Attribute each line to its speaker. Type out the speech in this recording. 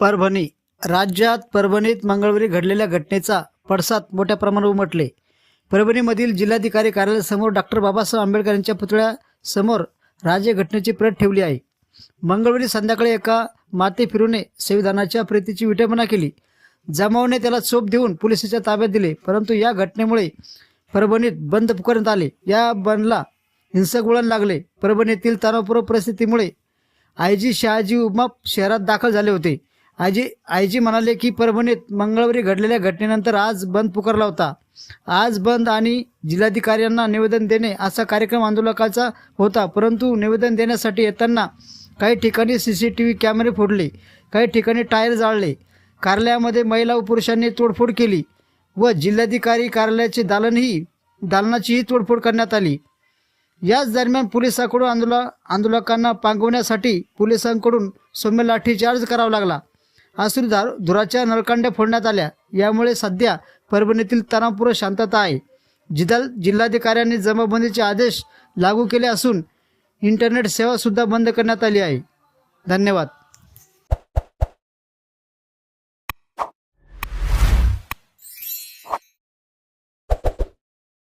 Speaker 1: परभणी. राज्यात परभणीत मंगळवारी घडलेल्या घटनेचा पडसाद मोठ्या प्रमाणावर उमटले. परभणीमधील जिल्हाधिकारी कार्यालयासमोर डॉक्टर बाबासाहेब आंबेडकर यांच्या पुतळ्यासमोर राज्य घटनेची प्रत ठेवली आहे. मंगळवारी संध्याकाळी एका माते फिरूने संविधानाच्या प्रीतीची विटंबना केली. जमावने त्याला चोप देऊन पोलिसाच्या ताब्यात दिले परंतु या घटनेमुळे परभणीत बंद पुकारण्यात आले. या बंदला हिंसक वळण लागले. परभणीतील तणावपूर्व परिस्थितीमुळे आय जी शहाजी उमाप शहरात दाखल झाले होते. आयजी आयजी म्हणाले की परभणीत मंगळवारी घडलेल्या घटनेनंतर आज बंद पुकारला होता. आज बंद आणि जिल्हाधिकाऱ्यांना निवेदन देणे असा कार्यक्रम आंदोलकाचा होता. परंतु निवेदन देण्यासाठी येताना काही ठिकाणी सी सी टी व्ही कॅमेरे फोडले काही ठिकाणी टायर जाळले. कार्यालयामध्ये महिला व पुरुषांनी तोडफोड केली व जिल्हाधिकारी कार्यालयाचे दालनही दालनाचीही तोडफोड करण्यात आली. याच दरम्यान पोलिसांकडून आंदोलन आंदोलकांना पांगवण्यासाठी पोलिसांकडून सौम्य लाठीचार्ज करावा लागला. असून धार धुराच्या नळकांड्या फोडण्यात आल्या. यामुळे सध्या परभणीतील तणावपूर्ण शांतता आहे. जिदल जिल्हाधिकाऱ्यांनी जमाबंदीचे आदेश लागू केले असून इंटरनेट सेवासुद्धा बंद करण्यात आली आहे. धन्यवाद.